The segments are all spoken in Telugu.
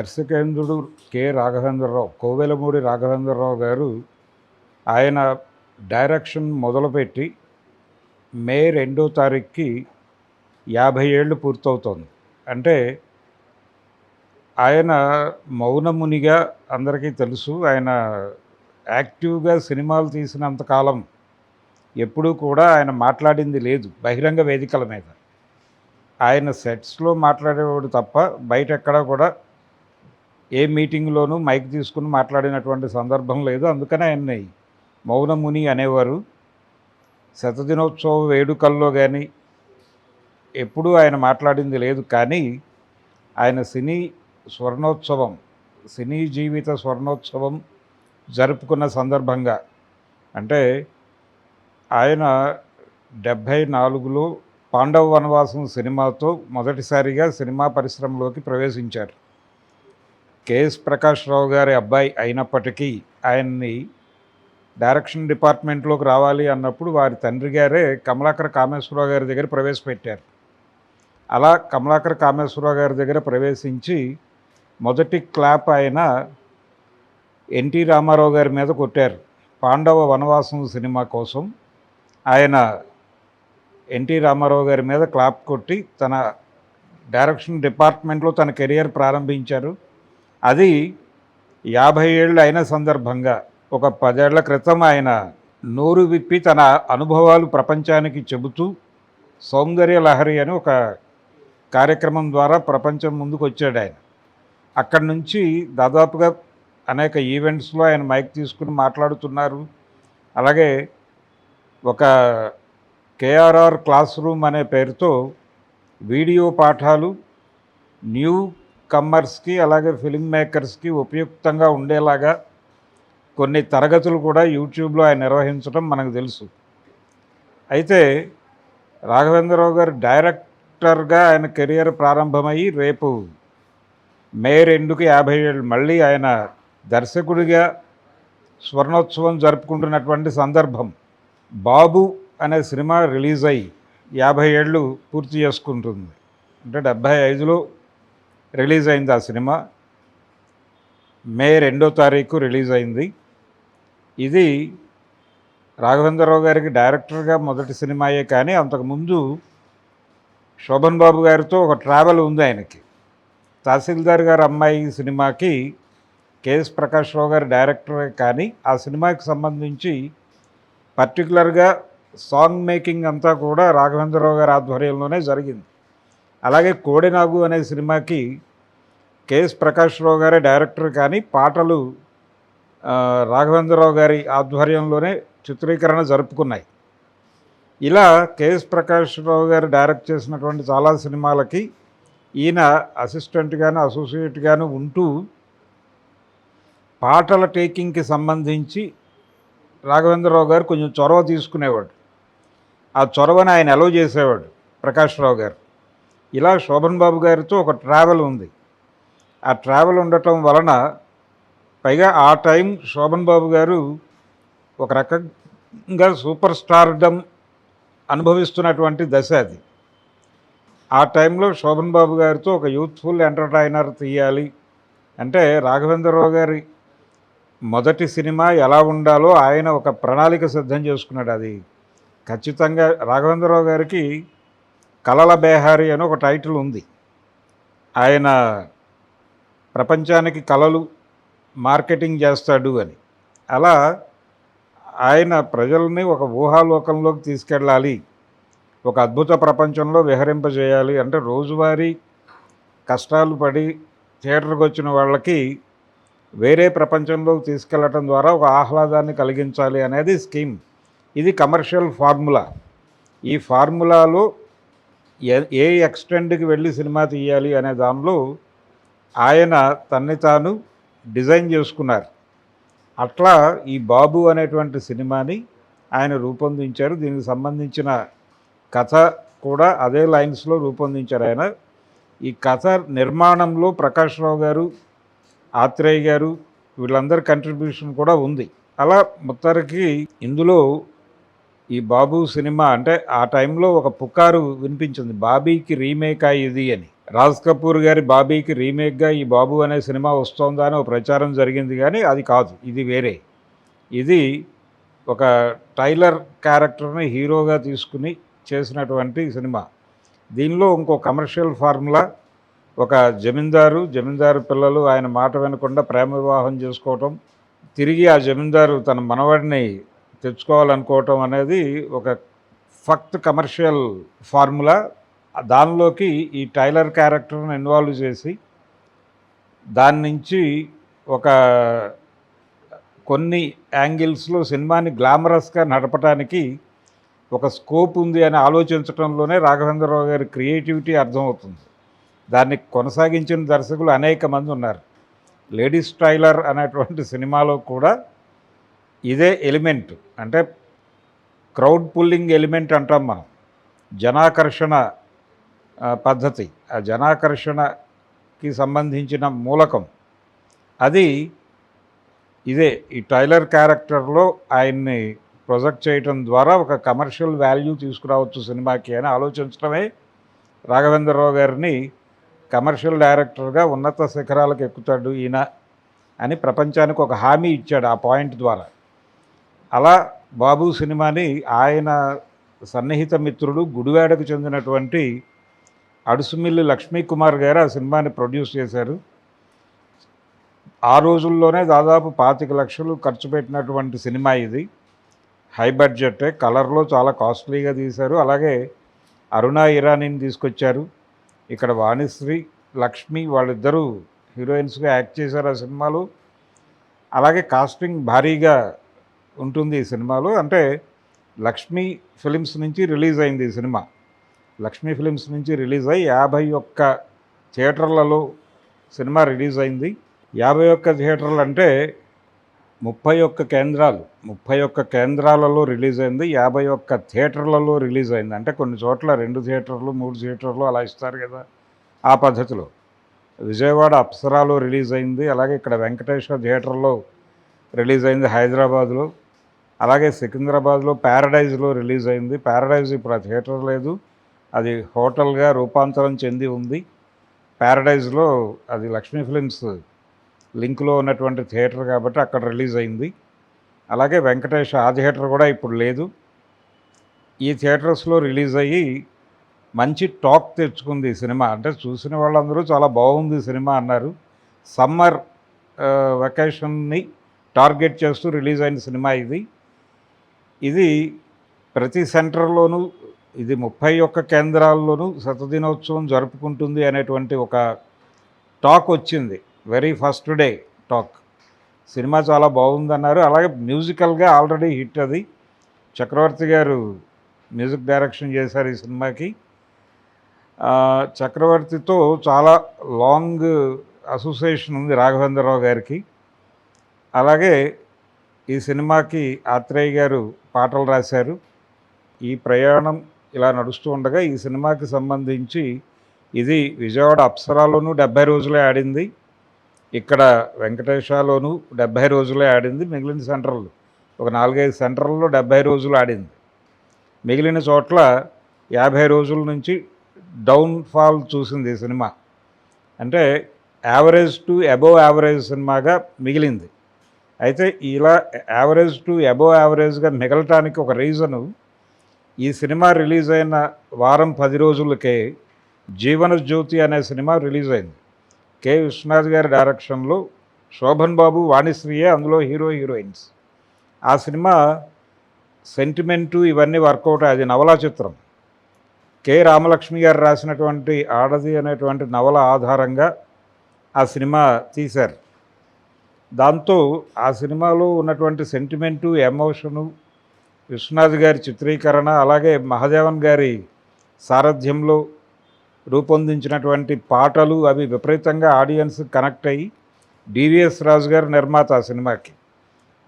దర్శకేంద్రుడు కె. రాఘవేంద్రరావు కోవెలమూడి రాఘవేంద్రరావు గారు ఆయన డైరెక్షన్ మొదలుపెట్టి మే రెండో తారీఖుకి యాభై ఏళ్ళు పూర్తవుతోంది. అంటే ఆయన మౌనమునిగా అందరికీ తెలుసు. ఆయన యాక్టివ్గా సినిమాలు తీసినంతకాలం ఎప్పుడూ కూడా ఆయన మాట్లాడింది లేదు బహిరంగ వేదికల మీద. ఆయన సెట్స్లో మాట్లాడేవాడు తప్ప బయట ఎక్కడా కూడా ఏ మీటింగ్లోనూ మైక్ తీసుకుని మాట్లాడినటువంటి సందర్భం లేదు. అందుకనే ఆయన్ని మౌనముని అనేవారు. శతదినోత్సవ వేడుకల్లో కానీ ఎప్పుడూ ఆయన మాట్లాడింది లేదు. కానీ ఆయన సినీ స్వర్ణోత్సవం సినీ జీవిత స్వర్ణోత్సవం జరుపుకున్న సందర్భంగా అంటే ఆయన డెబ్భై నాలుగులో పాండవ వనవాసం సినిమాతో మొదటిసారిగా సినిమా పరిశ్రమలోకి ప్రవేశించారు. కేఎస్ ప్రకాష్ రావు గారి అబ్బాయి అయినప్పటికీ ఆయన్ని డైరెక్షన్ డిపార్ట్మెంట్లోకి రావాలి అన్నప్పుడు వారి తండ్రి గారే కమలాకర కామేశ్వరరావు గారి దగ్గర ప్రవేశపెట్టారు. అలా కమలాకర కామేశ్వరరావు గారి దగ్గర ప్రవేశించి మొదటి క్లాప్ ఆయన ఎన్టీ రామారావు గారి మీద కొట్టారు. పాండవ వనవాసం సినిమా కోసం ఆయన ఎన్టీ రామారావు గారి మీద క్లాప్ కొట్టి తన డైరెక్షన్ డిపార్ట్మెంట్లో తన కెరియర్ ప్రారంభించారు. అది యాభై ఏళ్ళు అయిన సందర్భంగా ఒక పదేళ్ళ క్రితం ఆయన నోరు విప్పి తన అనుభవాలు ప్రపంచానికి చెబుతూ సౌందర్య లహరి అని ఒక కార్యక్రమం ద్వారా ప్రపంచం ముందుకు వచ్చాడు ఆయన. అక్కడి నుంచి దాదాపుగా అనేక ఈవెంట్స్లో ఆయన మైక్ తీసుకుని మాట్లాడుతున్నారు. అలాగే ఒక కేఆర్ఆర్ క్లాస్ రూమ్ అనే పేరుతో వీడియో పాఠాలు న్యూ కమ్మర్స్కి అలాగే ఫిలిం మేకర్స్కి ఉపయుక్తంగా ఉండేలాగా కొన్ని తరగతులు కూడా యూట్యూబ్లో ఆయన నిర్వహించడం మనకు తెలుసు. అయితే రాఘవేంద్రరావు గారు డైరెక్టర్గా ఆయన కెరియర్ ప్రారంభమయ్యి రేపు మే రెండుకి యాభై ఏళ్ళు మళ్ళీ ఆయన దర్శకుడిగా స్వర్ణోత్సవం జరుపుకుంటున్నటువంటి సందర్భం బాబు అనే సినిమా రిలీజ్ అయ్యి యాభై ఏళ్ళు పూర్తి చేసుకుంటుంది. అంటే డెబ్భై ఐదులో రిలీజ్ అయింది ఆ సినిమా. మే రెండో తారీఖు రిలీజ్ అయింది ఇది రాఘవేంద్రరావు గారికి డైరెక్టర్గా మొదటి సినిమాయే కానీ అంతకుముందు శోభన్ బాబు గారితో ఒక ట్రావెల్ ఉంది ఆయనకి. తహసీల్దార్ గారు అమ్మాయి సినిమాకి కేఎస్ ప్రకాష్ రావు గారి డైరెక్టరే కానీ ఆ సినిమాకి సంబంధించి పర్టికులర్గా సాంగ్ మేకింగ్ అంతా కూడా రాఘవేంద్రరావు గారి ఆధ్వర్యంలోనే జరిగింది. అలాగే కోడెనాగు అనే సినిమాకి కేఎస్ ప్రకాష్ రావు గారే డైరెక్టర్ కానీ పాటలు రాఘవేంద్రరావు గారి ఆధ్వర్యంలోనే చిత్రీకరణ జరుపుకున్నాయి. ఇలా కేఎస్ ప్రకాష్ రావు గారు డైరెక్ట్ చేసినటువంటి చాలా సినిమాలకి ఈయన అసిస్టెంట్గాను అసోసియేట్గాను ఉంటూ పాటల టేకింగ్కి సంబంధించి రాఘవేంద్రరావు గారు కొంచెం చొరవ తీసుకునేవాడు. ఆ చొరవని ఆయన ఎలవ్ చేసేవాడు ప్రకాష్ రావు గారు. ఇలా శోభన్ బాబు గారితో ఒక ట్రావెల్ ఉంది. ఆ ట్రావెల్ ఉండటం వలన పైగా ఆ టైం శోభన్ బాబు గారు ఒక రకంగా సూపర్ స్టార్డమ్ అనుభవిస్తున్నటువంటి దశ అది. ఆ టైంలో శోభన్ బాబు గారితో ఒక యూత్ఫుల్ ఎంటర్టైనర్ తీయాలి అంటే రాఘవేంద్రరావు గారి మొదటి సినిమా ఎలా ఉండాలో ఆయన ఒక ప్రణాళిక సిద్ధం చేసుకున్నాడు అది. ఖచ్చితంగా రాఘవేంద్రరావు గారికి కలల బేహారి అని ఒక టైటిల్ ఉంది. ఆయన ప్రపంచానికి కళలు మార్కెటింగ్ చేస్తాడు అని. అలా ఆయన ప్రజల్ని ఒక ఊహాలోకంలోకి తీసుకెళ్ళాలి ఒక అద్భుత ప్రపంచంలో విహరింపజేయాలి అంటే రోజువారీ కష్టాలు పడి థియేటర్కి వచ్చిన వాళ్ళకి వేరే ప్రపంచంలోకి తీసుకెళ్ళటం ద్వారా ఒక ఆహ్లాదాన్ని కలిగించాలి అనేది స్కీమ్. ఇది కమర్షియల్ ఫార్ములా. ఈ ఫార్ములాలో ఏ ఏ వెళ్ళి సినిమా తీయాలి అనే దానిలో ఆయన తన్ని తాను డిజైన్ చేసుకున్నారు. అట్లా ఈ బాబు అనేటువంటి సినిమాని ఆయన రూపొందించారు. దీనికి సంబంధించిన కథ కూడా అదే లైన్స్లో రూపొందించారు ఆయన. ఈ కథ నిర్మాణంలో ప్రకాష్ రావు గారు ఆత్రేయ గారు వీళ్ళందరి కంట్రిబ్యూషన్ కూడా ఉంది. అలా మొత్తానికి ఇందులో ఈ బాబు సినిమా అంటే ఆ టైంలో ఒక పుకారు వినిపించింది. బాబీకి రీమేక్ ఇది అని. రాజ్ కపూర్ గారి బాబీకి రీమేక్గా ఈ బాబు అనే సినిమా వస్తోందా అని ఒక ప్రచారం జరిగింది కానీ అది కాదు. ఇది వేరే. ఇది ఒక టైలర్ క్యారెక్టర్ని హీరోగా తీసుకుని చేసినటువంటి సినిమా. దీనిలో ఇంకో కమర్షియల్ ఫార్ములా ఒక జమీందారు జమీందారు పిల్లలు ఆయన మాట వినకుండా ప్రేమ వివాహం చేసుకోవటం తిరిగి ఆ జమీందారు తన మనవడిని తెచ్చుకోవాలనుకోవటం అనేది ఒక ఫక్త్ కమర్షియల్ ఫార్ములా. దానిలోకి ఈ టైలర్ క్యారెక్టర్ను ఇన్వాల్వ్ చేసి దాని నుంచి ఒక కొన్ని యాంగిల్స్లో సినిమాని గ్లామరస్గా నడపడానికి ఒక స్కోప్ ఉంది అని ఆలోచించడంలోనే రాఘవేంద్రరావు గారి క్రియేటివిటీ అర్థమవుతుంది. దాన్ని కొనసాగించిన దర్శకులు అనేక మంది ఉన్నారు. లేడీస్ టైలర్ అనేటువంటి సినిమాలో కూడా ఇదే ఎలిమెంట్ అంటే క్రౌడ్ పుల్లింగ్ ఎలిమెంట్ అంటాం మనం. జనాకర్షణ పద్ధతి. ఆ జనాకర్షణకి సంబంధించిన మూలకం. అది ఇదే. ఈ టైలర్ క్యారెక్టర్లో ఆయన్ని ప్రొజెక్ట్ చేయటం ద్వారా ఒక కమర్షియల్ వాల్యూ తీసుకురావచ్చు సినిమాకి అని ఆలోచించడమే రాఘవేంద్రరావు గారిని కమర్షియల్ డైరెక్టర్గా ఉన్నత శిఖరాలకు ఎక్కుతాడు ఈయన అని ప్రపంచానికి ఒక హామీ ఇచ్చాడు ఆ పాయింట్ ద్వారా. అలా బాబు సినిమాని ఆయన సన్నిహిత మిత్రుడు గుడివాడకు చెందినటువంటి అడుసుమిల్లి లక్ష్మీ కుమార్ గారు ఆ సినిమాని ప్రొడ్యూస్ చేశారు. ఆ రోజుల్లోనే దాదాపు పాతిక లక్షలు ఖర్చు పెట్టినటువంటి సినిమా ఇది. హై బడ్జెట్ కలర్లో చాలా కాస్ట్లీగా తీశారు. అలాగే అరుణ ఇరానీని తీసుకొచ్చారు. ఇక్కడ వాణిశ్రీ లక్ష్మి వాళ్ళిద్దరూ హీరోయిన్స్గా యాక్ట్ చేశారు ఆ సినిమాలో. అలాగే కాస్టింగ్ భారీగా ఉంటుంది ఈ సినిమాలో. అంటే లక్ష్మీ ఫిలిమ్స్ నుంచి రిలీజ్ అయింది ఈ సినిమా. లక్ష్మీ ఫిలిమ్స్ నుంచి రిలీజ్ అయ్యి యాభై ఒక్క థియేటర్లలో సినిమా రిలీజ్ అయింది. యాభై ఒక్క థియేటర్లు అంటే ముప్పై ఒక్క కేంద్రాలు ముప్పై ఒక్క కేంద్రాలలో రిలీజ్ అయింది యాభై ఒక్క థియేటర్లలో రిలీజ్ అయింది. అంటే కొన్ని చోట్ల రెండు థియేటర్లు మూడు థియేటర్లు అలా ఇస్తారు కదా ఆ పద్ధతిలో. విజయవాడ అప్సరాలో రిలీజ్ అయింది. అలాగే ఇక్కడ వెంకటేశ్వర థియేటర్లో రిలీజ్ అయింది హైదరాబాద్లో. అలాగే సికింద్రాబాద్లో ప్యారడైజ్లో రిలీజ్ అయింది. ప్యారడైజ్ ఇప్పుడు ఆ థియేటర్ లేదు. అది హోటల్గా రూపాంతరం చెంది ఉంది. ప్యారడైజ్లో అది లక్ష్మీ ఫిలిమ్స్ లింక్లో ఉన్నటువంటి థియేటర్ కాబట్టి అక్కడ రిలీజ్ అయింది. అలాగే వెంకటేష్ ఆ థియేటర్ కూడా ఇప్పుడు లేదు. ఈ థియేటర్స్లో రిలీజ్ అయ్యి మంచి టాక్ తెచ్చుకుంది ఈ సినిమా. అంటే చూసిన వాళ్ళందరూ చాలా బాగుంది సినిమా అన్నారు. సమ్మర్ వెకేషన్ని టార్గెట్ చేస్తూ రిలీజ్ అయిన సినిమా ఇది. ఇది ప్రతి సెంటర్లోనూ ఇది ముప్పై ఒక్క కేంద్రాల్లోనూ శతదినోత్సవం జరుపుకుంటుంది అనేటువంటి ఒక టాక్ వచ్చింది. Very first day talk. Cinema చాలా బాగుందన్నారు. అలాగే మ్యూజికల్గా ఆల్రెడీ హిట్ అది. చక్రవర్తి గారు మ్యూజిక్ డైరెక్షన్ చేశారు ఈ సినిమాకి. చక్రవర్తితో చాలా లాంగ్ అసోసియేషన్ ఉంది రాఘవేంద్రరావు గారికి. అలాగే ఈ సినిమాకి ఆత్రేయ గారు పాటలు రాశారు. ఈ ప్రయాణం ఇలా నడుస్తూ ఉండగా ఈ సినిమాకి సంబంధించి ఇది విజయవాడ అప్సరాలోనూ డెబ్బై రోజులే ఆడింది. ఇక్కడ వెంకటేశాలోనూ డెబ్భై రోజులే ఆడింది. మిగిలిన సెంటర్లు ఒక నాలుగైదు సెంటర్లలో డెబ్భై రోజులు ఆడింది. మిగిలిన చోట్ల యాభై రోజుల నుంచి డౌన్ ఫాల్ చూసింది ఈ సినిమా. అంటే యావరేజ్ టు అబోవ్ యావరేజ్ సినిమాగా మిగిలింది. అయితే ఇలా యావరేజ్ టు అబోవ్ యావరేజ్గా మిగలటానికి ఒక రీజను ఈ సినిమా రిలీజ్ అయిన వారం పది రోజులకే జీవన జ్యోతి అనే సినిమా రిలీజ్ అయింది. కె. విశ్వనాథ్ గారి డైరెక్షన్లో శోభన్ బాబు వాణిశ్రీయే అందులో హీరో హీరోయిన్స్. ఆ సినిమా సెంటిమెంటు ఇవన్నీ వర్కౌట్ అది నవలా చిత్రం. కె. రామలక్ష్మి గారు రాసినటువంటి ఆడది అనేటువంటి నవల ఆధారంగా ఆ సినిమా తీశారు. దాంతో ఆ సినిమాలో ఉన్నటువంటి సెంటిమెంటు ఎమోషను విశ్వనాథ్ గారి చిత్రీకరణ అలాగే మహాదేవన్ గారి సారథ్యంలో రూపొందించినటువంటి పాటలు అవి విపరీతంగా ఆడియన్స్ కనెక్ట్ అయ్యి డివిఎస్ రాజు గారు నిర్మాత ఆ సినిమాకి.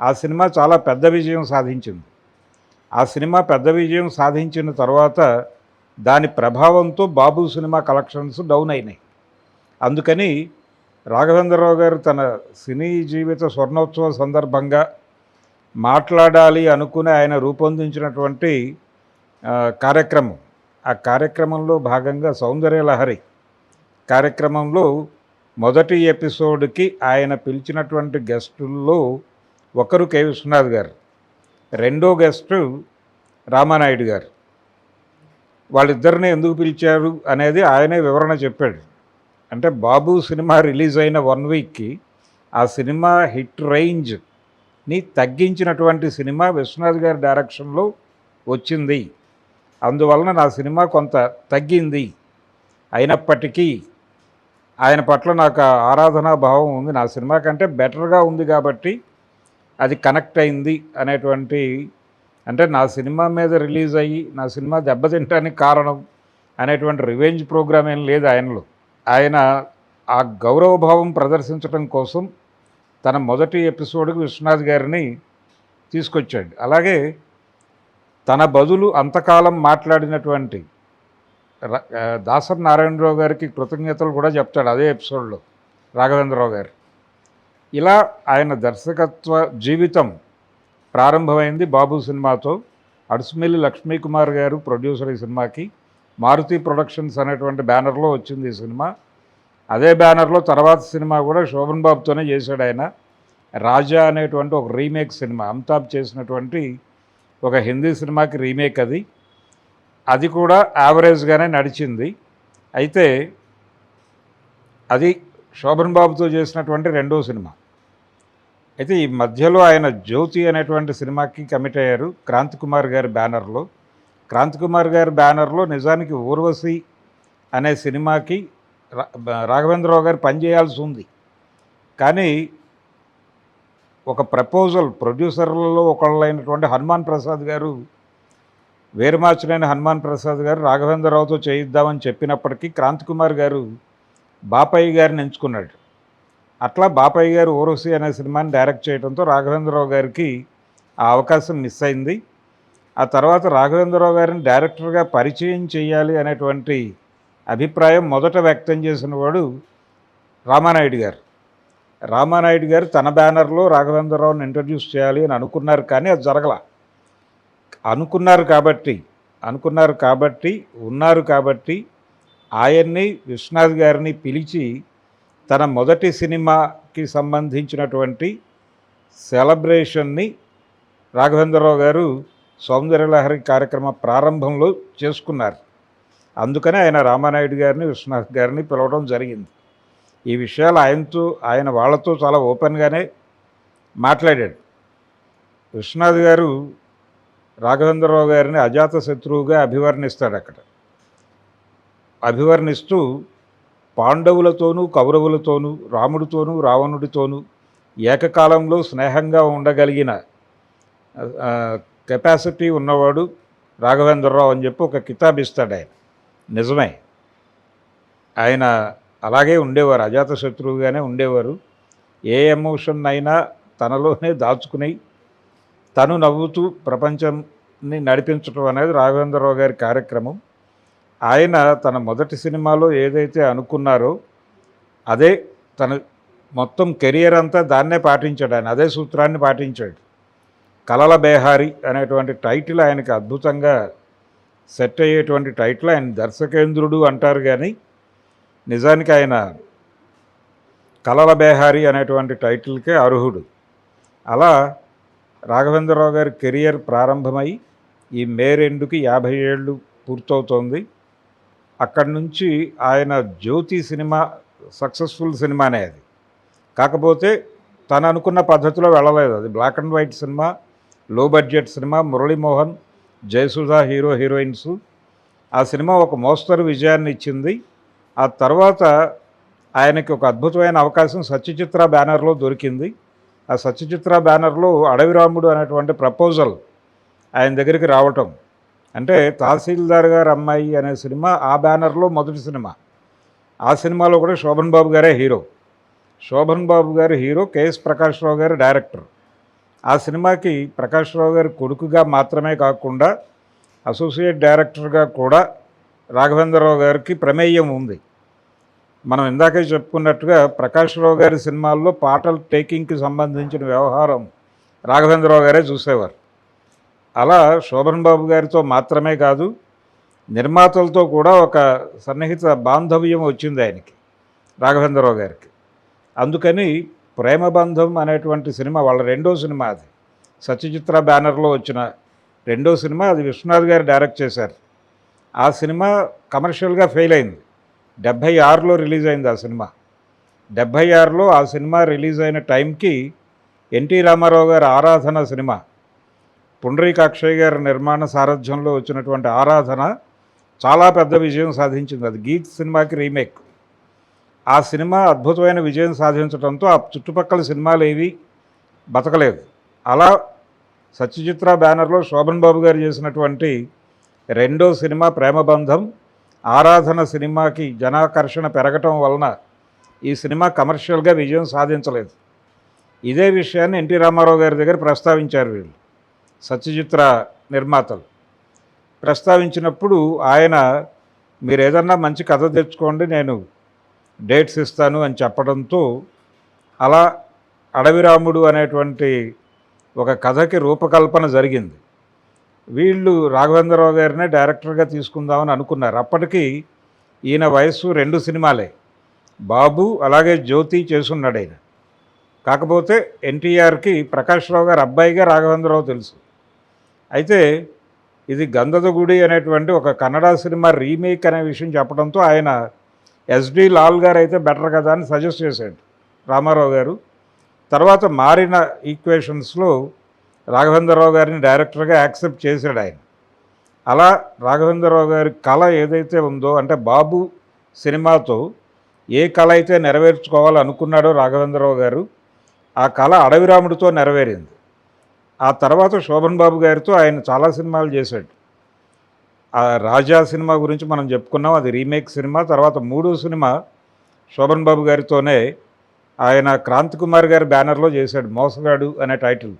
ఆ సినిమా చాలా పెద్ద విజయం సాధించింది. ఆ సినిమా పెద్ద విజయం సాధించిన తర్వాత దాని ప్రభావంతో బాబు సినిమా కలెక్షన్స్ డౌన్ అయినాయి. అందుకని రాఘవేంద్రరావు గారు తన సినీ జీవిత స్వర్ణోత్సవ సందర్భంగా మాట్లాడాలి అనుకుని ఆయన రూపొందించినటువంటి కార్యక్రమం. ఆ కార్యక్రమంలో భాగంగా సౌందర్య లహరి కార్యక్రమంలో మొదటి ఎపిసోడ్కి ఆయన పిలిచినటువంటి గెస్టుల్లో ఒకరు కె విశ్వనాథ్ గారు. రెండో గెస్టు రామానాయుడు గారు. వాళ్ళిద్దరిని ఎందుకు పిలిచారు అనేది ఆయనే వివరణ చెప్పాడు. అంటే బాబు సినిమా రిలీజ్ అయిన వన్ వీక్కి ఆ సినిమా హిట్ రేంజ్ని తగ్గించినటువంటి సినిమా విశ్వనాథ్ గారి డైరెక్షన్లో వచ్చింది. అందువలన నా సినిమా కొంత తగ్గింది. అయినప్పటికీ ఆయన పట్ల నాకు ఆరాధనా భావం ఉంది. నా సినిమా కంటే బెటర్గా ఉంది కాబట్టి అది కనెక్ట్ అయింది అనేటువంటి అంటే నా సినిమా మీద రిలీజ్ అయ్యి నా సినిమా దెబ్బతింటానికి కారణం అనేటువంటి రివెంజ్ ప్రోగ్రామ్ ఏం లేదు ఆయనలో. ఆయన ఆ గౌరవభావం ప్రదర్శించడం కోసం తన మొదటి ఎపిసోడ్కి విశ్వనాథ్ గారిని తీసుకొచ్చాడు. అలాగే తన బదులు అంతకాలం మాట్లాడినటువంటి దాసర్ నారాయణరావు గారికి కృతజ్ఞతలు కూడా చెప్తాడు అదే ఎపిసోడ్లో రాఘవేంద్రరావు గారు. ఇలా ఆయన దర్శకత్వ జీవితం ప్రారంభమైంది బాబు సినిమాతో. అడుసుమిల్లి లక్ష్మీకుమార్ గారు ప్రొడ్యూసర్ ఈ సినిమాకి. మారుతి ప్రొడక్షన్స్ అనేటువంటి బ్యానర్లో వచ్చింది ఈ సినిమా. అదే బ్యానర్లో తర్వాత సినిమా కూడా శోభన్ బాబుతోనే చేశాడు ఆయన. రాజా అనేటువంటి ఒక రీమేక్ సినిమా అమితాబ్ చేసినటువంటి ఒక హిందీ సినిమాకి రీమేక్ అది. అది కూడా యావరేజ్గానే నడిచింది. అయితే అది శోభన్ బాబుతో చేసినటువంటి రెండో సినిమా. అయితే ఈ మధ్యలో ఆయన జ్యోతి అనేటువంటి సినిమాకి కమిట్ అయ్యారు క్రాంతి కుమార్ గారి బ్యానర్లో. క్రాంతి కుమార్ గారి బ్యానర్లో నిజానికి ఊర్వశి అనే సినిమాకి రా- రాఘవేంద్రరావు గారు పనిచేయాల్సి ఉంది. కానీ ఒక ప్రపోజల్ ప్రొడ్యూసర్లలో ఒకళ్ళైనటువంటి హనుమాన్ ప్రసాద్ గారు వేరుమార్చినైన హనుమాన్ ప్రసాద్ గారు రాఘవేంద్రరావుతో చేయిద్దామని చెప్పినప్పటికీ క్రాంతి కుమార్ గారు బాపయ్య గారిని ఎంచుకున్నాడు. అట్లా బాపయ్య గారు ఊర్వశి అనే సినిమాని డైరెక్ట్ చేయడంతో రాఘవేంద్రరావు గారికి ఆ అవకాశం మిస్ అయింది. ఆ తర్వాత రాఘవేంద్రరావు గారిని డైరెక్టర్గా పరిచయం చేయాలి అనేటువంటి అభిప్రాయం మొదట వ్యక్తం చేసిన వాడు రామానాయుడు గారు. రామానాయుడు గారు తన బ్యానర్లో రాఘవేంద్రరావుని ఇంట్రడ్యూస్ చేయాలి అని అనుకున్నారు కానీ అది జరగల. అనుకున్నారు కాబట్టి అనుకున్నారు కాబట్టి ఉన్నారు కాబట్టి ఆయన్ని విశ్వనాథ్ గారిని పిలిచి తన మొదటి సినిమాకి సంబంధించినటువంటి సెలబ్రేషన్ని రాఘవేంద్రరావు గారు సౌందర్యలహరి కార్యక్రమ ప్రారంభంలో చేసుకున్నారు. అందుకనే ఆయన రామానాయుడు గారిని విశ్వనాథ్ గారిని పిలవడం జరిగింది. ఈ విషయాలు ఆయనతో ఆయన వాళ్ళతో చాలా ఓపెన్గానే మాట్లాడాడు. విశ్వనాథ్ గారు రాఘవేంద్రరావు గారిని అజాత శత్రువుగా అభివర్ణిస్తాడు అక్కడ. అభివర్ణిస్తూ పాండవులతోనూ కౌరవులతోనూ రాముడితోనూ రావణుడితోనూ ఏకకాలంలో స్నేహంగా ఉండగలిగిన కెపాసిటీ ఉన్నవాడు రాఘవేంద్రరావు అని చెప్పి ఒక కితాబ్ ఇస్తాడు ఆయన. నిజమే. ఆయన అలాగే ఉండేవారు అజాత శత్రువుగానే ఉండేవారు. ఏ ఎమోషన్ అయినా తనలోనే దాచుకుని తను నవ్వుతూ ప్రపంచంని నడిపించడం అనేది రాఘవేంద్రరావు గారి కార్యక్రమం. ఆయన తన మొదటి సినిమాలో ఏదైతే అనుకున్నారో అదే తన మొత్తం కెరియర్ అంతా దాన్నే పాటించాడు ఆయన. అదే సూత్రాన్ని పాటించాడు. కలల బేహారి అనేటువంటి టైటిల్ ఆయనకి అద్భుతంగా సెట్ అయ్యేటువంటి టైటిల్ ఆయన దర్శకేంద్రుడు అంటారు కానీ నిజానికి ఆయన కలల బేహారి అనేటువంటి టైటిల్కే అర్హుడు. అలా రాఘవేంద్రరావు గారి కెరియర్ ప్రారంభమై ఈ మే రెండుకి యాభై ఏళ్ళు పూర్తవుతోంది. అక్కడి నుంచి ఆయన జ్యోతి సినిమా సక్సెస్ఫుల్ సినిమానే అది. కాకపోతే తను అనుకున్న పద్ధతిలో వెళ్ళలేదు. అది black and white cinema. Low budget cinema Muralimohan Jayasudha hero heroines ఆ సినిమా ఒక మోస్తరు విజయాన్ని ఇచ్చింది. ఆ తర్వాత ఆయనకి ఒక అద్భుతమైన అవకాశం సత్యచిత్ర బ్యానర్లో దొరికింది. ఆ సత్యచిత్ర బ్యానర్లో అడవి రాముడు అనేటువంటి ప్రపోజల్ ఆయన దగ్గరికి రావటం. అంటే తహసీల్దార్ గారు అమ్మాయి అనే సినిమా ఆ బ్యానర్లో మొదటి సినిమా. ఆ సినిమాలో కూడా శోభన్ బాబు గారే హీరో. శోభన్ బాబు గారు హీరో కెఎస్ ప్రకాష్ రావు గారు డైరెక్టర్. ఆ సినిమాకి ప్రకాష్ రావు గారి కొడుకుగా మాత్రమే కాకుండా అసోసియేట్ డైరెక్టర్గా కూడా రాఘవేంద్రరావు గారికి ప్రమేయం ఉంది. మనం ఇందాకే చెప్పుకున్నట్టుగా ప్రకాష్ రావు గారి సినిమాల్లో పాటల టేకింగ్కి సంబంధించిన వ్యవహారం రాఘవేంద్రరావు గారే చూసేవారు. అలా శోభన్ బాబు గారితో మాత్రమే కాదు నిర్మాతలతో కూడా ఒక సన్నిహిత బాంధవ్యం వచ్చింది ఆయనకి రాఘవేంద్రరావు గారికి. అందుకని ప్రేమబంధం అనేటువంటి సినిమా వాళ్ళ రెండో సినిమా అది. సత్యచిత్ర బ్యానర్లో వచ్చిన రెండో సినిమా అది విశ్వనాథ్ గారు డైరెక్ట్ చేశారు. ఆ సినిమా కమర్షియల్గా ఫెయిల్ అయింది. డెబ్భై ఆరులో రిలీజ్ అయింది ఆ సినిమా. డెబ్భై ఆరులో ఆ సినిమా రిలీజ్ అయిన టైంకి ఎన్టీ రామారావు గారి ఆరాధన సినిమా. పుండరీక అక్షయ్ గారి నిర్మాణ సారథ్యంలో వచ్చినటువంటి ఆరాధన చాలా పెద్ద విజయం సాధించింది. అది గీత్ సినిమాకి రీమేక్. ఆ సినిమా అద్భుతమైన విజయం సాధించడంతో ఆ చుట్టుపక్కల సినిమాలు ఏవి బతకలేదు. అలా సత్యచిత్ర బ్యానర్లో శోభన్ బాబు గారు చేసినటువంటి రెండో సినిమా ప్రేమబంధం ఆరాధన సినిమాకి జనాకర్షణ పెరగటం వలన ఈ సినిమా కమర్షియల్గా విజయం సాధించలేదు. ఇదే విషయాన్ని ఎన్టీ రామారావు గారి దగ్గర ప్రస్తావించారు వీళ్ళు సత్యచిత్ర నిర్మాతలు. ప్రస్తావించినప్పుడు ఆయన మీరు ఏదన్నా మంచి కథ తెచ్చుకోండి నేను డేట్స్ ఇస్తాను అని చెప్పడంతో అలా అడవిరాముడు అనేటువంటి ఒక కథకి రూపకల్పన జరిగింది. వీళ్ళు రాఘవేంద్రరావు గారినే డైరెక్టర్గా తీసుకుందామని అనుకున్నారు. అప్పటికి ఈయన వయస్సు రెండు సినిమాలే. బాబు అలాగే జ్యోతి చేసున్నాడు ఆయన. కాకపోతే ఎన్టీఆర్కి ప్రకాష్ రావు గారు అబ్బాయిగా రాఘవేంద్రరావు తెలుసు. అయితే ఇది గంధద గుడి అనేటువంటి ఒక కన్నడ సినిమా రీమేక్ అనే విషయం చెప్పడంతో ఆయన ఎస్డి లాల్ గారు అయితే బెటర్ కదా అని సజెస్ట్ చేశాడు రామారావు గారు. తర్వాత మారిన ఈక్వేషన్స్లో రాఘవేంద్రరావు గారిని డైరెక్టర్గా యాక్సెప్ట్ చేశాడు ఆయన. అలా రాఘవేంద్రరావు గారి కళ ఏదైతే ఉందో అంటే బాబు సినిమాతో ఏ కళ అయితే నెరవేర్చుకోవాలనుకున్నాడో రాఘవేంద్రరావు గారు ఆ కళ అడవిరాముడితో నెరవేరింది. ఆ తర్వాత శోభన్ బాబు గారితో ఆయన చాలా సినిమాలు చేశాడు. ఆ రాజా సినిమా గురించి మనం చెప్పుకున్నాం. అది రీమేక్ సినిమా. తర్వాత మూడో సినిమా శోభన్ బాబు గారితోనే ఆయన క్రాంతి కుమార్ గారి బ్యానర్లో చేశాడు మోసగాడు అనే టైటిల్.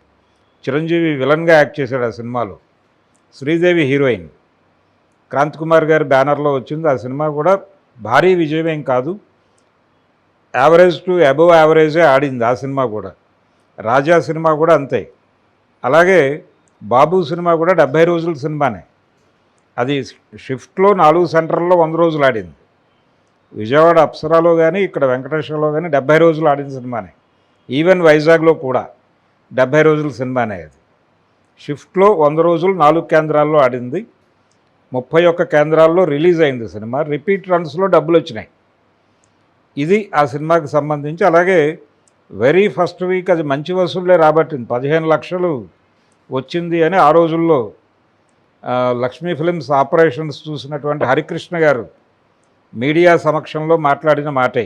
చిరంజీవి విలన్గా యాక్ట్ చేశాడు ఆ సినిమాలో. శ్రీదేవి హీరోయిన్. క్రాంతి కుమార్ గారి బ్యానర్లో వచ్చింది. ఆ సినిమా కూడా భారీ విజయమేం కాదు. యావరేజ్ టు అబవ్ యావరేజే ఆడింది ఆ సినిమా కూడా. రాజా సినిమా కూడా అంతే. అలాగే బాబు సినిమా కూడా డెబ్భై రోజుల సినిమానే. అది షిఫ్ట్లో నాలుగు సెంటర్లో వంద రోజులు ఆడింది. విజయవాడ అప్సరాలో కానీ ఇక్కడ వెంకటేశ్వరలో కానీ డెబ్భై రోజులు ఆడిన సినిమానే. ఈవెన్ వైజాగ్లో కూడా డెబ్బై రోజుల సినిమానే అది. షిఫ్ట్లో వంద రోజులు నాలుగు కేంద్రాల్లో ఆడింది. ముప్పై ఒక్క కేంద్రాల్లో రిలీజ్ అయింది సినిమా. రిపీట్ రన్స్లో డబ్బులు వచ్చినాయి. ఇది ఆ సినిమాకి సంబంధించి అలాగే వెరీ ఫస్ట్ వీక్ అది మంచి వసూళ్ళే రాబట్టింది. పదిహేను లక్షలు వచ్చింది అని ఆ రోజుల్లో లక్ష్మీ ఫిలిమ్స్ ఆపరేషన్స్ చూసినటువంటి హరికృష్ణ గారు మీడియా సమక్షంలో మాట్లాడిన మాటే.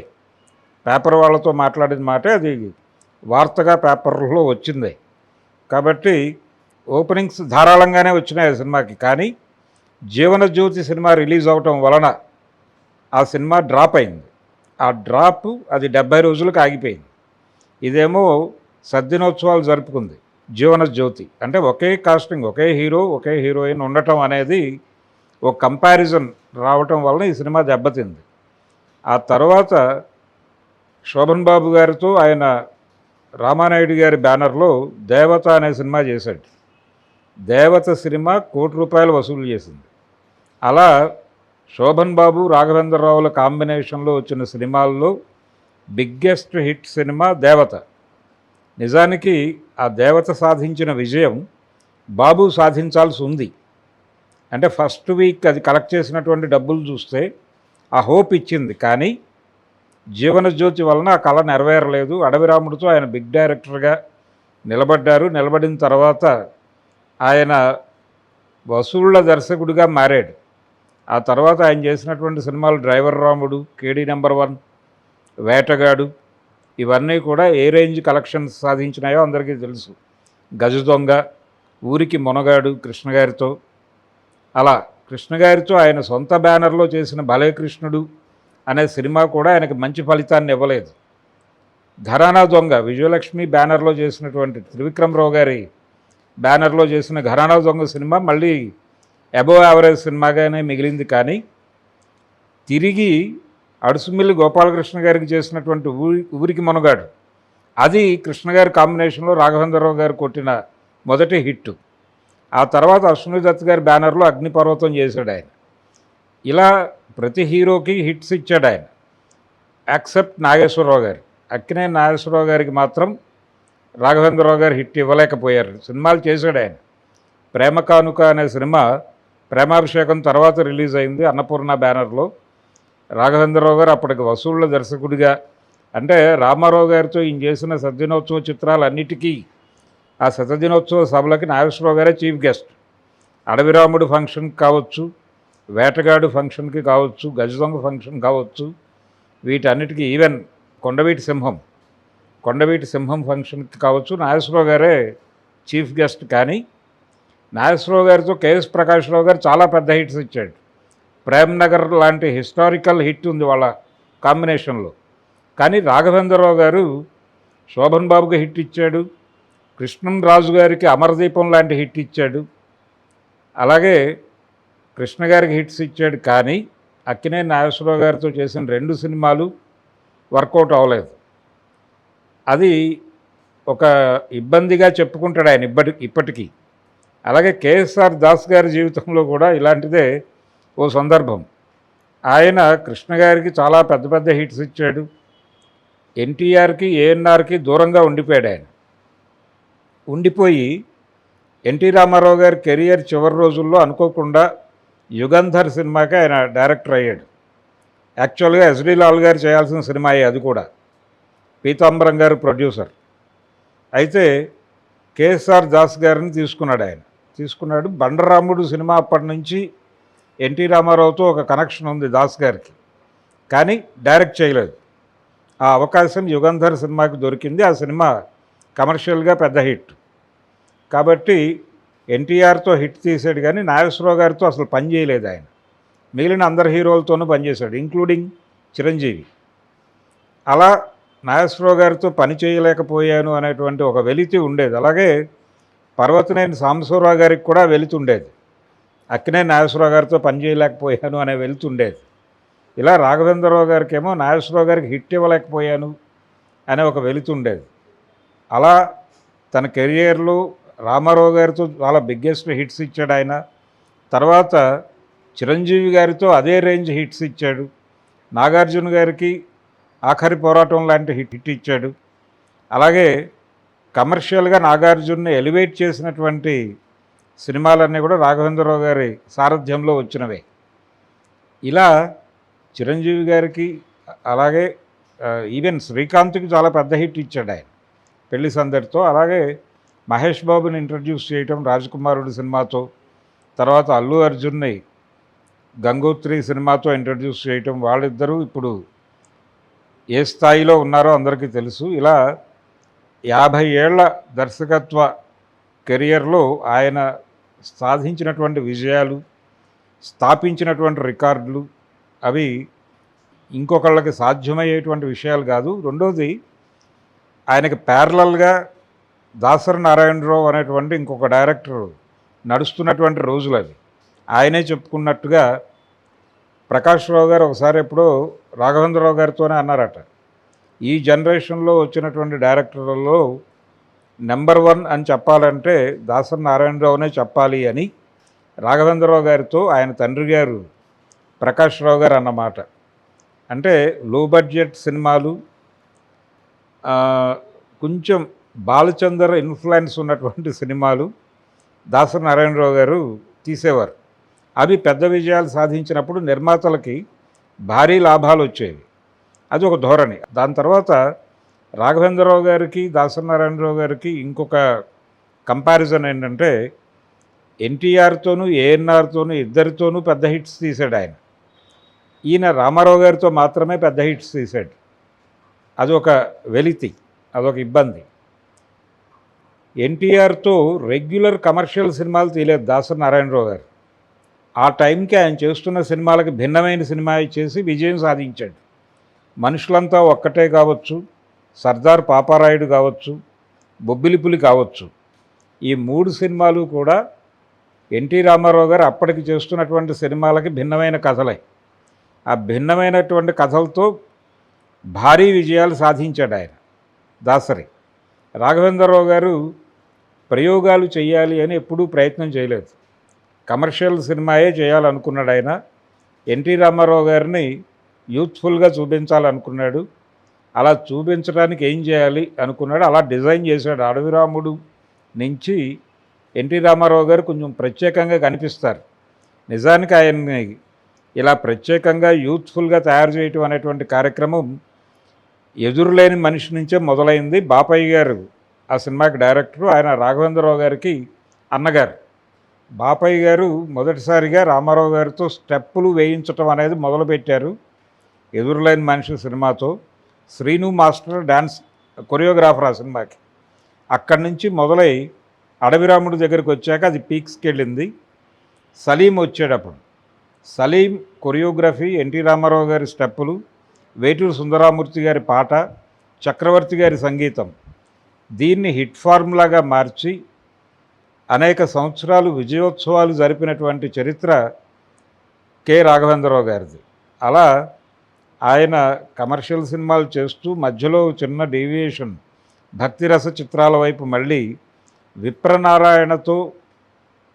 పేపర్ వాళ్ళతో మాట్లాడిన మాటే అది వార్తగా పేపర్లో వచ్చింది. కాబట్టి ఓపెనింగ్స్ ధారాళంగానే వచ్చినాయి ఆ సినిమాకి. కానీ జీవన జ్యోతి సినిమా రిలీజ్ అవటం వలన ఆ సినిమా డ్రాప్ అయింది. ఆ డ్రాప్ అది డెబ్బై రోజులకు ఆగిపోయింది. ఇదేమో సద్దినోత్సవాలు జరుపుకుంది. జీవన జ్యోతి అంటే ఒకే కాస్టింగ్ ఒకే హీరో ఒకే హీరోయిన్ ఉండటం అనేది ఒక కంపారిజన్ రావటం వలన ఈ సినిమా దెబ్బతింది. ఆ తర్వాత శోభన్ బాబు గారితో ఆయన రామానాయుడు గారి బ్యానర్లో దేవత అనే సినిమా చేశాడు. దేవత సినిమా కోటి రూపాయలు వసూలు చేసింది. అలా శోభన్ బాబు రాఘవేంద్రరావుల కాంబినేషన్లో వచ్చిన సినిమాల్లో బిగ్గెస్ట్ హిట్ సినిమా దేవత. నిజానికి ఆ దేవత సాధించిన విజయం బాబు సాధించాల్సి ఉంది. అంటే ఫస్ట్ వీక్ అది కలెక్ట్ చేసినటువంటి డబ్బులు చూస్తే ఆ హోప్ ఇచ్చింది. కానీ జీవనజ్యోతి వలన ఆ కళ నెరవేరలేదు. అడవిరాముడితో ఆయన బిగ్ డైరెక్టర్గా నిలబడ్డారు. నిలబడిన తర్వాత ఆయన వసూళ్ళ దర్శకుడిగా మారాడు. ఆ తర్వాత ఆయన చేసినటువంటి సినిమాలు డ్రైవర్ రాముడు కేడీ నెంబర్ వన్ వేటగాడు ఇవన్నీ కూడా ఏ రేంజ్ కలెక్షన్స్ సాధించినాయో అందరికీ తెలుసు. గజ దొంగ ఊరికి మునగాడు కృష్ణగారితో అలా కృష్ణగారితో ఆయన సొంత బ్యానర్లో చేసిన భలే కృష్ణుడు అనే సినిమా కూడా ఆయనకి మంచి ఫలితాన్ని ఇవ్వలేదు. ఘరానా దొంగ విజయలక్ష్మి బ్యానర్లో చేసినటువంటి త్రివిక్రమరావు గారి బ్యానర్లో చేసిన ఘరానా దొంగ సినిమా మళ్ళీ అబోవ్ యావరేజ్ సినిమాగానే మిగిలింది కానీ తిరిగి అడుసుమిల్లి గోపాలకృష్ణ గారికి చేసినటువంటి ఊరి ఊరికి మనగాడు. అది కృష్ణ గారి కాంబినేషన్లో రాఘవేంద్రరావు గారు కొట్టిన మొదటి హిట్ ఆ తర్వాత అశ్విని దత్ గారి బ్యానర్లో అగ్నిపర్వతం చేశాడు ఆయన. ఇలా ప్రతి హీరోకి హిట్స్ ఇచ్చాడు ఆయన. యాక్సెప్ట్ నాగేశ్వరరావు గారు. అక్కినే నాగేశ్వరరావు గారికి మాత్రం రాఘవేంద్రరావు గారు హిట్ ఇవ్వలేకపోయారు. సినిమాలు చేశాడు ఆయన. ప్రేమ కానుక అనే సినిమా ప్రేమాభిషేకం తర్వాత రిలీజ్ అయింది అన్నపూర్ణ బ్యానర్లో. రాఘవేంద్రరావు గారు అప్పటికి వసూళ్ళ దర్శకుడిగా అంటే రామారావు గారితో ఈయన చేసిన సజ్జనోత్సవ చిత్రాలన్నిటికీ ఆ శతదినోత్సవ సభలకి నాగేశ్వరరావు గారే చీఫ్ గెస్ట్. అడవిరాముడు ఫంక్షన్ కావచ్చు వేటగాడు ఫంక్షన్కి కావచ్చు గజదొంగ ఫంక్షన్ కావచ్చు వీటన్నిటికీ ఈవెన్ కొండవీటి సింహం కొండవీటి సింహం ఫంక్షన్కి కావచ్చు నాగేశ్వరరావు గారే చీఫ్ గెస్ట్. కానీ నాగేశ్వరరావు గారితో కేఎస్ ప్రకాశ్రావు గారు చాలా పెద్ద హిట్స్ ఇచ్చాడు. ప్రేమ్ నగర్ లాంటి హిస్టారికల్ హిట్ ఉంది వాళ్ళ కాంబినేషన్లో. కానీ రాఘవేంద్రరావు గారు శోభన్ బాబుకి హిట్ ఇచ్చాడు కృష్ణం రాజు గారికి అమరదీపం లాంటి హిట్ ఇచ్చాడు అలాగే కృష్ణ గారికి హిట్స్ ఇచ్చాడు. కానీ అక్కినే నాగేశ్వరరావు గారితో చేసిన రెండు సినిమాలు వర్కౌట్ అవ్వలేదు. అది ఒక ఇబ్బందిగా చెప్పుకుంటాడు ఆయన ఇప్పటి ఇప్పటికీ. అలాగే కేఎస్ఆర్ దాస్ గారి జీవితంలో కూడా ఇలాంటిదే ఓ సందర్భం. ఆయన కృష్ణ గారికి చాలా పెద్ద పెద్ద హిట్స్ ఇచ్చాడు. ఎన్టీఆర్కి ఏఎన్ఆర్కి దూరంగా ఉండిపోయాడు ఆయన. ఉండిపోయి ఎన్టీ రామారావు గారి కెరియర్ చివరి రోజుల్లో అనుకోకుండా యుగంధర్ సినిమాకి ఆయన డైరెక్టర్ అయ్యాడు. యాక్చువల్గా ఎస్డి లాల్ గారు చేయాల్సిన సినిమా అది కూడా. పీతాంబరం గారు ప్రొడ్యూసర్. అయితే కేఎస్ఆర్ దాస్ గారిని తీసుకున్నాడు ఆయన. తీసుకున్నాడు. బండరాముడు సినిమా అప్పటి నుంచి ఎన్టీ రామారావుతో ఒక కనెక్షన్ ఉంది దాస్ గారికి. కానీ డైరెక్ట్ చేయలేదు. ఆ అవకాశం యుగంధర్ సినిమాకి దొరికింది. ఆ సినిమా కమర్షియల్గా పెద్ద హిట్. కాబట్టి ఎన్టీఆర్తో హిట్ తీసాడు కానీ నాగేశ్వరరావు గారితో అసలు పని చేయలేదు ఆయన. మిగిలిన అందరు హీరోలతోనూ పనిచేశాడు ఇంక్లూడింగ్ చిరంజీవి. అలా నాగేశ్వరరావు గారితో పని చేయలేకపోయాను అనేటువంటి ఒక వెలితి ఉండేది. అలాగే పర్వతనేని సాంబశివరావు గారికి కూడా వెలితి ఉండేది. అక్కినే నాగేశ్వరరావు గారితో పనిచేయలేకపోయాను అనే వెళ్తుండేది. ఇలా రాఘవేంద్రరావు గారికేమో నాగేశ్వరరావు గారికి హిట్ ఇవ్వలేకపోయాను అనే ఒక వెళుతుండేది. అలా తన కెరియర్లో రామారావు గారితో చాలా బిగ్గెస్ట్ హిట్స్ ఇచ్చాడు ఆయన. తర్వాత చిరంజీవి గారితో అదే రేంజ్ హిట్స్ ఇచ్చాడు. నాగార్జున గారికి ఆఖరి పోరాటం లాంటి హిట్ హిట్ ఇచ్చాడు. అలాగే కమర్షియల్గా నాగార్జున్ని ఎలివేట్ చేసినటువంటి సినిమాలన్నీ కూడా రాఘవేంద్రరావు గారి సారథ్యంలో వచ్చినవే. ఇలా చిరంజీవి గారికి అలాగే ఈవెన్ శ్రీకాంత్కి చాలా పెద్ద హిట్ ఇచ్చాడు ఆయన. పెళ్ళి సందడితో అలాగే మహేష్ బాబుని ఇంట్రడ్యూస్ చేయటం రాజకుమారుడి సినిమాతో తర్వాత అల్లు అర్జున్ని గంగోత్రి సినిమాతో ఇంట్రడ్యూస్ చేయటం వాళ్ళిద్దరూ ఇప్పుడు ఏ స్థాయిలో ఉన్నారో అందరికీ తెలుసు. ఇలా యాభై ఏళ్ళ దర్శకత్వ కెరియర్లో ఆయన సాధించినటువంటి విజయాలు స్థాపించినటువంటి రికార్డులు అవి ఇంకొకళ్ళకి సాధ్యమయ్యేటువంటి విషయాలు కాదు. రెండోది ఆయనకి ప్యారలల్గా దాసరి నారాయణరావు అనేటువంటి ఇంకొక డైరెక్టర్ నడుస్తున్నటువంటి రోజులు అవి. ఆయనే చెప్పుకున్నట్టుగా ప్రకాష్ రావు గారు ఒకసారి ఎప్పుడో రాఘవేంద్రరావు గారితోనే అన్నారట. ఈ జనరేషన్లో వచ్చినటువంటి డైరెక్టర్లలో నెంబర్ వన్ అని చెప్పాలంటే దాసరి నారాయణరావునే చెప్పాలి అని రాఘవేంద్రరావు గారితో ఆయన తండ్రి గారు ప్రకాష్ రావు గారు అన్నమాట. అంటే లో బడ్జెట్ సినిమాలు కొంచెం బాలచందర్ ఇన్ఫ్లుయెన్స్ ఉన్నటువంటి సినిమాలు దాసరి నారాయణరావు గారు తీసేవారు. అవి పెద్ద విజయాలు సాధించినప్పుడు నిర్మాతలకి భారీ లాభాలు వచ్చేవి. అది ఒక ధోరణి. దాని తర్వాత రాఘవేంద్రరావు గారికి దాసనారాయణరావు గారికి ఇంకొక కంపారిజన్ ఏంటంటే ఎన్టీఆర్తోనూ ఏఎన్ఆర్తోనూ ఇద్దరితోనూ పెద్ద హిట్స్ తీశాడు ఆయన. ఈయన రామారావు గారితో మాత్రమే పెద్ద హిట్స్ తీశాడు. అదొక వెలితి అదొక ఇబ్బంది. ఎన్టీఆర్తో రెగ్యులర్ కమర్షియల్ సినిమాలు తీయలేదు దాసరి నారాయణరావు గారు. ఆ టైంకి ఆయన చేస్తున్న సినిమాలకు భిన్నమైన సినిమా చేసి విజయం సాధించాడు. మనుషులంతా ఒక్కటే కావచ్చు సర్దార్ పాపారాయుడు కావచ్చు బొబ్బిలిపులి కావచ్చు ఈ మూడు సినిమాలు కూడా ఎన్టీ రామారావు గారు అప్పటికి చేస్తున్నటువంటి సినిమాలకి భిన్నమైన కథలే. ఆ భిన్నమైనటువంటి కథలతో భారీ విజయాలు సాధించాడు ఆయన దాసరి. రాఘవేంద్రరావు గారు ప్రయోగాలు చేయాలి అని ఎప్పుడూ ప్రయత్నం చేయలేదు. కమర్షియల్ సినిమాయే చేయాలనుకున్నాడు ఆయన. ఎన్టీ రామారావు గారిని యూత్ఫుల్గా చూపించాలనుకున్నాడు. అలా చూపించడానికి ఏం చేయాలి అనుకున్నాడు. అలా డిజైన్ చేశాడు. అడవిరాముడు నుంచి ఎన్టీ రామారావు గారు కొంచెం ప్రత్యేకంగా కనిపిస్తారు. నిజానికి ఆయన్ని ఇలా ప్రత్యేకంగా యూత్ఫుల్గా తయారు చేయటం అనేటువంటి కార్యక్రమం ఎదురులేని మనిషి నుంచే మొదలైంది. బాపయ్య గారు ఆ సినిమాకి డైరెక్టరు ఆయన రాఘవేంద్రరావు గారికి అన్నగారు. బాపయ్య గారు మొదటిసారిగా రామారావు గారితో స్టెప్పులు వేయించటం అనేది మొదలుపెట్టారు. ఎదురులేని మనిషి సినిమాతో. శ్రీను మాస్టర్ డ్యాన్స్ కొరియోగ్రాఫర్ ఆ సినిమాకి. అక్కడి నుంచి మొదలై అడవిరాముడి దగ్గరికి వచ్చాక అది పీక్స్కి వెళ్ళింది సలీం వచ్చేటప్పుడు. సలీం కొరియోగ్రఫీ ఎన్టీ రామారావు గారి స్టెప్పులు వేటూరు సుందరామూర్తి గారి పాట చక్రవర్తి గారి సంగీతం. దీన్ని హిట్ ఫార్ములాగా మార్చి అనేక సంవత్సరాలు విజయోత్సవాలు జరిపినటువంటి చరిత్ర కె రాఘవేంద్రరావు గారిది. అలా ఆయన కమర్షియల్ సినిమాలు చేస్తూ మధ్యలో చిన్న డీవియేషన్ భక్తిరస చిత్రాల వైపు మళ్ళీ విప్రనారాయణతో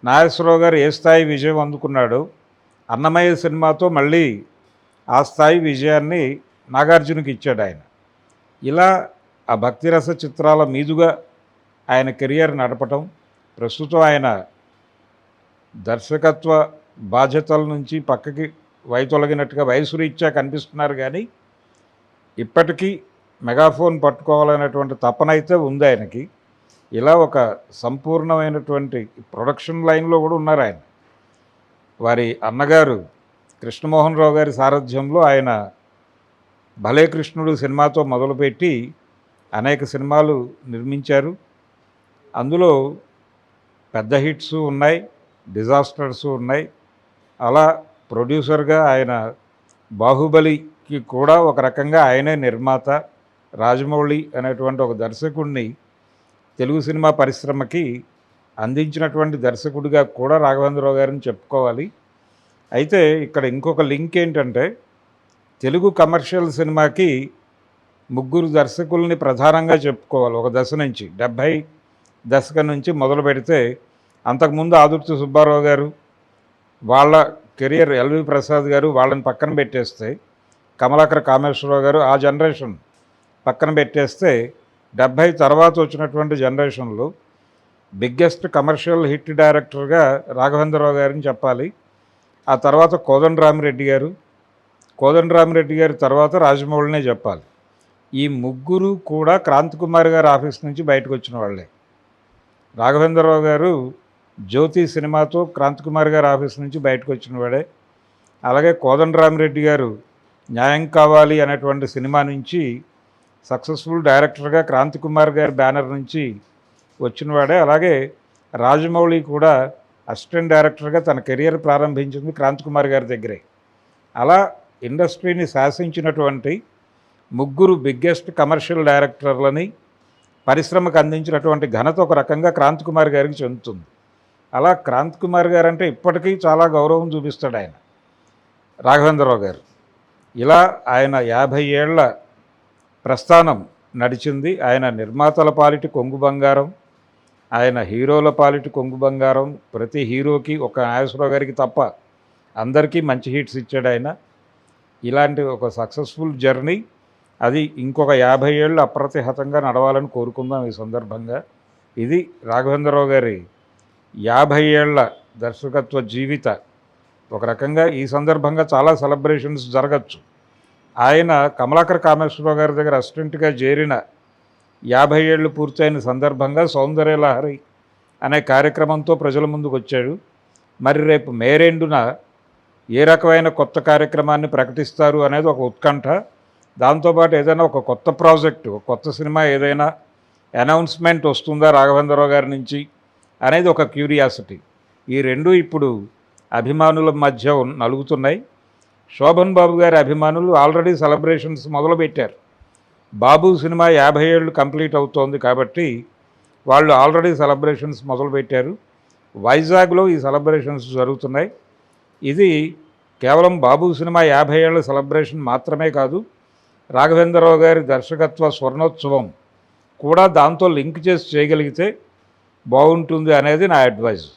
నాగేశ్వరరావు గారు ఏ స్థాయి విజయం అందుకున్నాడో అన్నమయ్య సినిమాతో మళ్ళీ ఆ స్థాయి విజయాన్ని నాగార్జునకి ఇచ్చాడు ఆయన. ఇలా ఆ భక్తిరస చిత్రాల మీదుగా ఆయన కెరియర్ నడపటం ప్రస్తుతం ఆయన దర్శకత్వ బాధ్యతల నుంచి పక్కకి వైతొలగినట్టుగా వయసు రీత్యా కనిపిస్తున్నారు కానీ ఇప్పటికీ మెగాఫోన్ పట్టుకోవాలనేటువంటి తపనైతే ఉంది ఆయనకి. ఇలా ఒక సంపూర్ణమైనటువంటి ప్రొడక్షన్ లైన్లో కూడా ఉన్నారు ఆయన. వారి అన్నగారు కృష్ణమోహన్ రావు గారి సారథ్యంలో ఆయన భలే కృష్ణుడు సినిమాతో మొదలుపెట్టి అనేక సినిమాలు నిర్మించారు. అందులో పెద్ద హిట్స్ ఉన్నాయి డిజాస్టర్స్ ఉన్నాయి. అలా ప్రొడ్యూసర్గా ఆయన బాహుబలికి కూడా ఒక రకంగా ఆయనే నిర్మాత. రాజమౌళి అనేటువంటి ఒక దర్శకుడిని తెలుగు సినిమా పరిశ్రమకి అందించినటువంటి దర్శకుడిగా కూడా రాఘవేంద్రరావు గారిని చెప్పుకోవాలి. అయితే ఇక్కడ ఇంకొక లింక్ ఏంటంటే తెలుగు కమర్షియల్ సినిమాకి ముగ్గురు దర్శకుల్ని ప్రధానంగా చెప్పుకోవాలి. ఒక దశ నుంచి డెబ్భై దశకం నుంచి మొదలు పెడితే అంతకుముందు ఆదుర్తి సుబ్బారావు గారు వాళ్ళ కెరియర్ ఎల్వి ప్రసాద్ గారు వాళ్ళని పక్కన పెట్టేస్తే కమలాకర కామేశ్వరరావు గారు ఆ జనరేషన్ పక్కన పెట్టేస్తే డెబ్భై తర్వాత వచ్చినటువంటి జనరేషన్లో బిగ్గెస్ట్ కమర్షియల్ హిట్ డైరెక్టర్గా రాఘవేంద్రరావు గారిని చెప్పాలి. ఆ తర్వాత కోదండరామిరెడ్డి గారు కోదండరామిరెడ్డి గారి తర్వాత రాజమౌళినే చెప్పాలి. ఈ ముగ్గురు కూడా క్రాంతికుమార్ గారి ఆఫీస్ నుంచి బయటకు వచ్చిన వాళ్ళే. రాఘవేంద్రరావు గారు జ్యోతి సినిమాతో క్రాంతికుమార్ గారి ఆఫీస్ నుంచి బయటకు వచ్చిన వాడే. అలాగే కోదండరామిరెడ్డి గారు న్యాయం కావాలి అనేటువంటి సినిమా నుంచి సక్సెస్ఫుల్ డైరెక్టర్గా క్రాంతి కుమార్ గారి బ్యానర్ నుంచి వచ్చినవాడే అలాగే రాజమౌళి కూడా అసిస్టెంట్ డైరెక్టర్గా తన కెరియర్ ప్రారంభించింది క్రాంతి కుమార్ గారి దగ్గరే. అలా ఇండస్ట్రీని శాసించినటువంటి ముగ్గురు బిగ్గెస్ట్ కమర్షియల్ డైరెక్టర్లని పరిశ్రమకు అందించినటువంటి ఘనత ఒక రకంగా క్రాంతి కుమార్ గారికి చెందుతుంది. అలా క్రాంతికుమార్ గారు అంటే ఇప్పటికీ చాలా గౌరవం చూపిస్తాడు ఆయన. రాఘవేంద్రరావు గారు. ఇలా ఆయన యాభై ఏళ్ళ ప్రస్థానం నడిచింది. ఆయన నిర్మాతల పాలిటి కొంగు బంగారం ఆయన హీరోల పాలిటి కొంగు బంగారం ప్రతి హీరోకి ఒక నాగేశ్వరరావు గారికి తప్ప అందరికీ మంచి హిట్స్ ఇచ్చాడు ఆయన. ఇలాంటి ఒక సక్సెస్ఫుల్ జర్నీ అది ఇంకొక యాభై ఏళ్ళు అప్రతిహతంగా నడవాలని కోరుకుందాం ఈ సందర్భంగా. ఇది రాఘవేంద్రరావు గారి యాభై ఏళ్ళ దర్శకత్వ జీవిత ఒక రకంగా ఈ సందర్భంగా చాలా సెలబ్రేషన్స్ జరగచ్చు. ఆయన కమలాకర్ కామేశ్వరరావు గారి దగ్గర అసిస్టెంట్గా చేరిన యాభై ఏళ్ళు పూర్తయిన సందర్భంగా సౌందర్యలహరి అనే కార్యక్రమంతో ప్రజల ముందుకు వచ్చాడు. మరి రేపు మేరెండున ఏ రకమైన కొత్త కార్యక్రమాన్ని ప్రకటిస్తారు అనేది ఒక ఉత్కంఠ. దాంతోపాటు ఏదైనా ఒక కొత్త ప్రాజెక్టు కొత్త సినిమా ఏదైనా అనౌన్స్మెంట్ వస్తుందా రాఘవేంద్రరావు గారి నుంచి? అనేది ఒక క్యూరియాసిటీ. ఈ రెండు ఇప్పుడు అభిమానుల మధ్య నలుగుతున్నాయి. శోభన్ బాబు గారి అభిమానులు ఆల్రెడీ సెలబ్రేషన్స్ మొదలుపెట్టారు. బాబు సినిమా యాభై ఏళ్ళు కంప్లీట్ అవుతోంది కాబట్టి వాళ్ళు ఆల్రెడీ సెలబ్రేషన్స్ మొదలుపెట్టారు. వైజాగ్లో ఈ సెలబ్రేషన్స్ జరుగుతున్నాయి. ఇది కేవలం బాబు సినిమా యాభై ఏళ్ళ సెలబ్రేషన్ మాత్రమే కాదు రాఘవేంద్రరావు గారి దర్శకత్వ స్వర్ణోత్సవం కూడా దాంతో లింక్ చేసి చేయగలిగితే బాగుంటుంది అనేది నా అడ్వైజ్.